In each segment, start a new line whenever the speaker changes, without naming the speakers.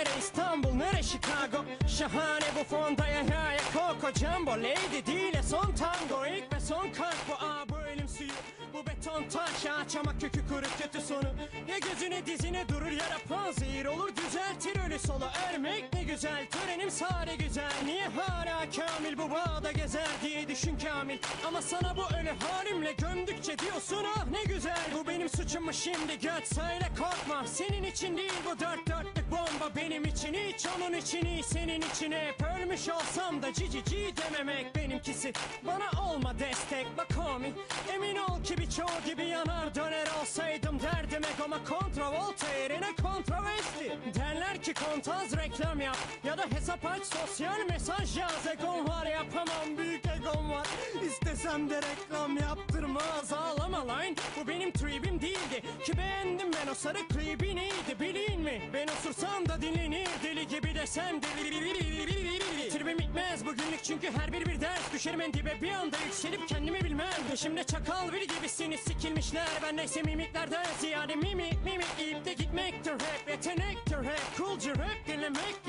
Nere İstanbul nere Chicago. Şahane bu fonda ya ya ya. Coco Jumbo Lady değil son tango. İlk ve son kalp bu. Aa bu ölüm suyu. Bu beton taş ağaç ama kökü kuru kötü sonu. Ya gözüne dizine durur ya panzehir olur. Düzeltir ölü solu. Ermek ne güzel törenim sare güzel. Niye hala kamil bu bağda gezer diye düşün kamil? Ama sana bu ölü halimle gömdükçe diyorsun ah ne güzel. Bu benim suçum mu şimdi. Göt söyle korkma. Senin için değil bu dört dörtlük bomba benim için hiç onun için iyi senin için hep Ölmüş olsam da cici ci dememek benimkisi. Bana olma destek bak homie. Emin ol ki birçoğu gibi yanar döner olsaydım derdim egoma kontravolta yerine kontroversi Derler ki kontaz reklam yap ya da hesap aç sosyal mesaj yaz. Egom var yapamam büyük egom var. İstesem de reklam yaptırmaz. Ağlama lan Bu benim tribim değildi. Ki beğendim ben o sarı klibi neydi bilin mi? Ben osursam da dinlenir desem de bitmez bugünlük çünkü her bir bir ders Düşerim en dibe. Bir anda yükselip kendimi bilmem. Peşimde çakal biri gibisiniz sikilmişler. Ben neyse mimiklerden ziyade mimik mimik. Yiyip de gitmektir rap yetenektir rap. Coolca rap dinlemek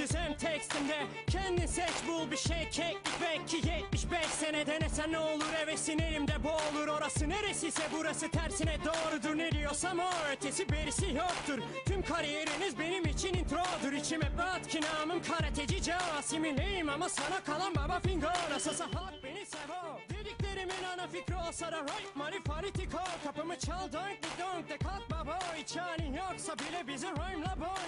Mucizem tekstimde kendin seç bul bir şey. Keklik belki 75 sene. Denesen ne olur hevesin elimde boğulur. Orası neresiyse burası tersine doğrudur. Ne diyorsam o ötesi berisi yoktur. Tüm kariyeriniz benim için introdur. İçim hep rahat ki namım karateci Casimileyim ama sana kalan baba finger Nasılsa halk beni sevo. Dediklerimin ana fikri olsa da right Marifaritiko Kapımı çal donk donk de kalk baba. Hiç yoksa bile bizi rhyme'la bo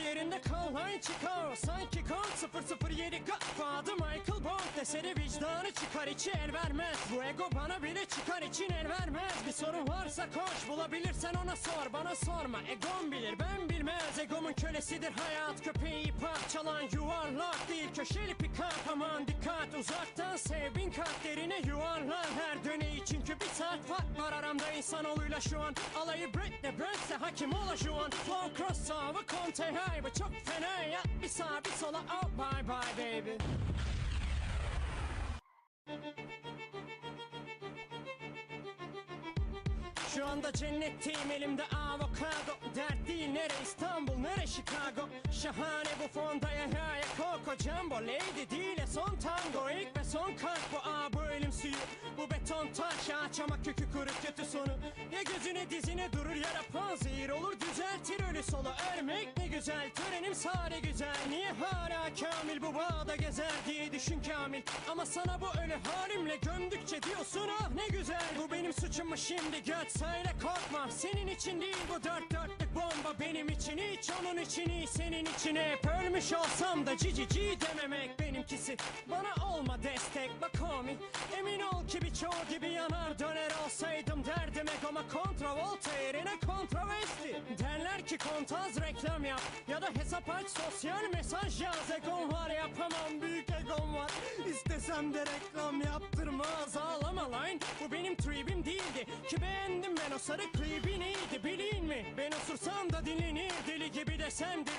Lan chico Sanki kong 007 Godfather Michael Bond Deseri vicdanı çıkar içi el vermez. Bu ego bana bile çıkar için el vermez. Bir sorun varsa koş bulabilirsen ona sor. Bana sorma egom bilir ben bilmez. Egomun kölesidir hayat köpeği parçalan yuvarlak değil. Köşeli pikap aman dikkat. Uzaktan sev bin kat derine yuvarlan her döneyi Çünkü bir saat fark var aramda. İnsanoğluyla şu an Alayı Britney Brent'se hakim ola şu an. Flow cross Conte hey bu çok fena ya Bir sağa bir sola. Oh bye bye baby anda cennetteyim elimde avokado. Dert değil nere? İstanbul nere? Chicago. Şahane bu fonda ya ya ya Coco Jumbo Lady değil son tango. İlk ve son kalp bu aa bu ölüm suyu. Bu beton taş ağaç ama kökü kuru kötü sonu. Ya gözüne dizine durur ya da panzehir olur düzeltir ölü solu. Ermek ne güzel törenim sare güzel. Niye hala kamil bu bağda gezer diye düşün kamil? Ama sana bu ölü halimle gömdükçe diyorsun ah ne güzel. Bu benim suçum mu şimdi göt korkma. Senin için değil bu dört dörtlük benim için hiç onun için iyi senin için hep Ölmüş olsam da cici ci dememek benimkisi. Bana olma destek bak homie. Emin ol ki birçoğu gibi yanar döner olsaydım derdim egoma. Kontravolta yerine kontroversi Derler ki kontaz reklam yap ya da hesap aç sosyal mesaj yaz. Egom var yapamam büyük egom var. İstesem de reklam yaptırmaz. Ağlama lan Bu benim tribim değildi. Ki beğendim ben o sarı klibi neydi bilin mi? Ben osursam da dinlenir deli gibi desem de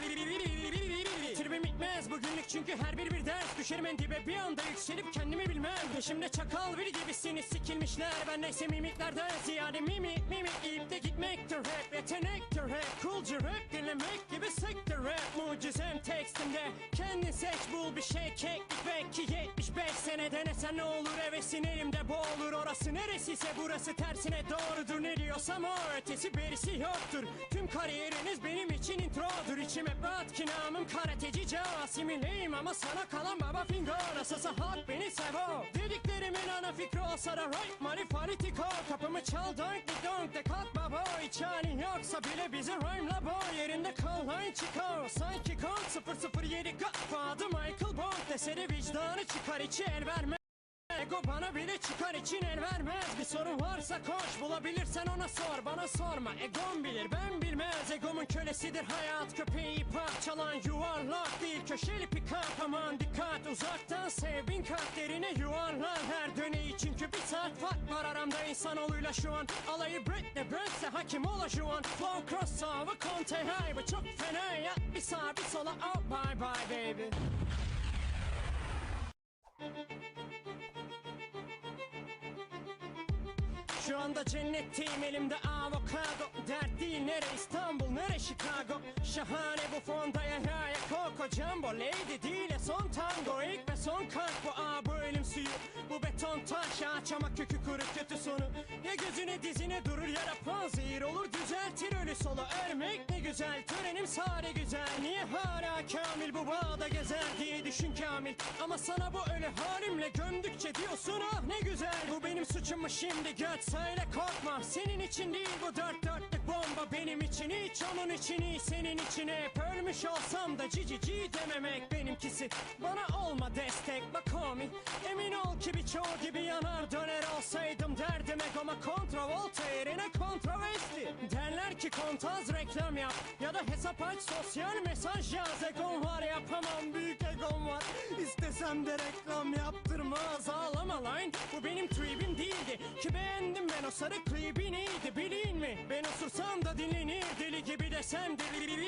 Tribim bitmez bugünlük çünkü her bir bir ders. Düşerim en dibe bir anda yükselip kendimi bilmem. Peşimde çakal biri gibisiniz sikilmişler. Ben neyse mimiklerden ziyade mimik mimik. Yiyip de gitmektir rap yetenektir rap. Coolca rap dinlemek gibi sektir rap Mucizem tekstimde kendin seç bul bir şey. Keklik belki 75 sene. Denesen ne olur hevesin elimde boğulur. Orası neresiyse burası tersine doğrudur. Ne diyorsam o ötesi berisi yoktur. Tüm kariyeriniz benim için introdur. İçim hep rahat ki namım karateci Casimileyim. Ama sana kalan baba finger Nasılsa halk beni sevo. Dediklerimin ana fikri olsa da right Marifaritiko Kapımı çal donk dik donk de kalk baba Hiç yoksa bile bizi rhyme'la bo Yerinde kal lan chico Sanki kong 007 Godfather Michael Bond Deseri vicdanı çıkar içi el verme Ego bana bile çıkar için el vermez. Bir sorun varsa koş bulabilirsen ona sor. Bana sorma egom bilir ben bilmez. Egomun kölesidir hayat köpeği parçalan yuvarlak değil. Köşeli pikap aman dikkat. Uzaktan sev bin kat derine yuvarlan her döneyi Çünkü bir saat fark var aramda insanoğluyla şu an. Alayı Britney Brent'se hakim ola şu an. Flow cross over Conte hey bu çok fena ya Bir sağa bir sola oh bye bye baby Şu anda cennetteyim elimde avokado. Dert değil nere İstanbul nere Chicago? Şahane bu fonda ya ya Coco Jumbo Lady değil son tango ilk ve son kalp bu. Aa ölüm suyu. Bu beton taş ağaç ama kökü kuru kötü sonu. Ya gözüne dizine durur ya da panzehir olur. Düzeltir ölü solu. Ölmek ne güzel Törenim sade güzel. Niye hala kamil bu bağda gezer diye düşün kamil? Ama sana bu ölü halimle gömdükçe diyorsun ah ne güzel. Bu benim suçum mu şimdi göt söyle korkma. Senin için değil bu dört dörtlük bomba benim için hiç onun için iyi senin için hep. Ölmüş olsam da cici ci dememek benimkisi. Bana olma destek bak homie. Emin ol ki birçoğu gibi yanar döner olsaydım derdim egoma kontravolta kontroversi Derler ki kontaz reklam yap ya da hesap aç sosyal mesaj yaz. Egom var yapamam büyük egom var. İstesem de reklam yaptırmaz. Ağlama lan Bu benim tribim değildi. Ki beğendim ben o sarı klibi neydi bilin mi? Ben osursam da dinlenir deli gibi desem deli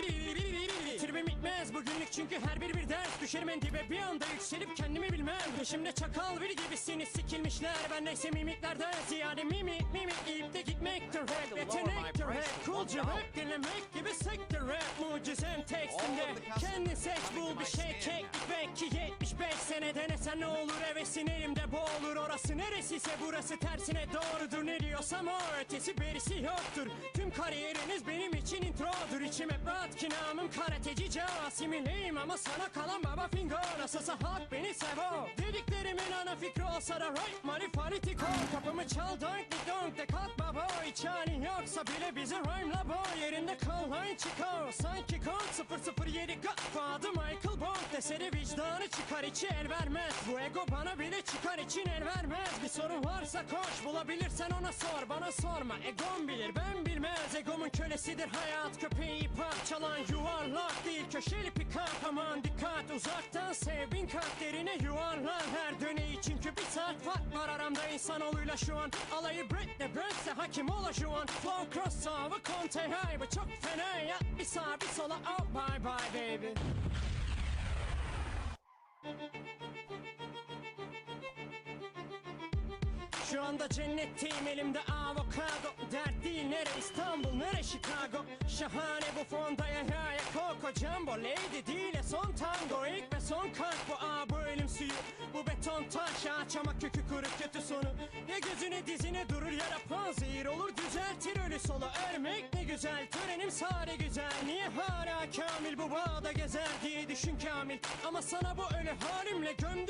Tribim bitmez bugünlük çünkü her bir bir ders Düşerim en dibe. Bir anda yükselip kendimi bilmem. Peşimde çakal biri gibisiniz sikilmişler. Ben neyse mimiklerden ziyade mimik mimik yiyip de gitmektir rap Yetenektir rap coolca rap dinlemek gibi sektör rap Mucizem tekstimde kendin seç bul bir şey. Keklik belki 75 sene. Denesen ne olur hevesin elimde boğulur Orası neresiyse burası tersine doğrudur. Ne diyorsam o ötesi berisi yoktur. Tüm kariyeriniz benim için introdur. İçim hep rahat ki namım karateci Casimileyim ama sana kalan baba fingo Nasılsa halk beni sevo Dediklerimin ana fikri olsa da right marifalitiko Kapımı çal donk di donk de kalk baba Hiç halin yoksa bile bizi rhyme'la bo Yerinde kal line çıkar. Sanki kod 007 Godfather Michael Bond Dese de vicdanı çıkar içi el vermez. Bu ego bana bile çıkar için el vermez. Bir sorun varsa koş bulabilirsen ona sor. Bana sorma egom bilir ben bilmez. Egomun kölesidir hayat köpeği parçalan Yuvarlak değil. Köşeli pikap Aman dikkat. Uzaktan sev bin kat derine yuvarlan. Her döneyi çünkü bir saat var aramda insanoğluyla şu an. Alayı Britney Brent'se hakim ola şu an. Flow cross sağ Conte Bu çok fena ya. Bir sağa bir sola oh bye bye baby. Şu anda cennetteyim elimde avokado. Dert değil nere? İstanbul nere? Chicago. Şahane bu fonda ya ya ya. Coco Jumbo Lady değil son tango. İlk ve son kalp bu. Aa bu ölüm suyu. Bu beton taş ağaç ama kökü kuru kötü sonu. Ya gözüne dizine durur ya da panzehir olur. Düzeltir ölü solu ölmek ne güzel. Törenim sade güzel. Niye hala kamil bu bağda gezer diye düşün kamil. Ama sana bu ölü halimle gömdük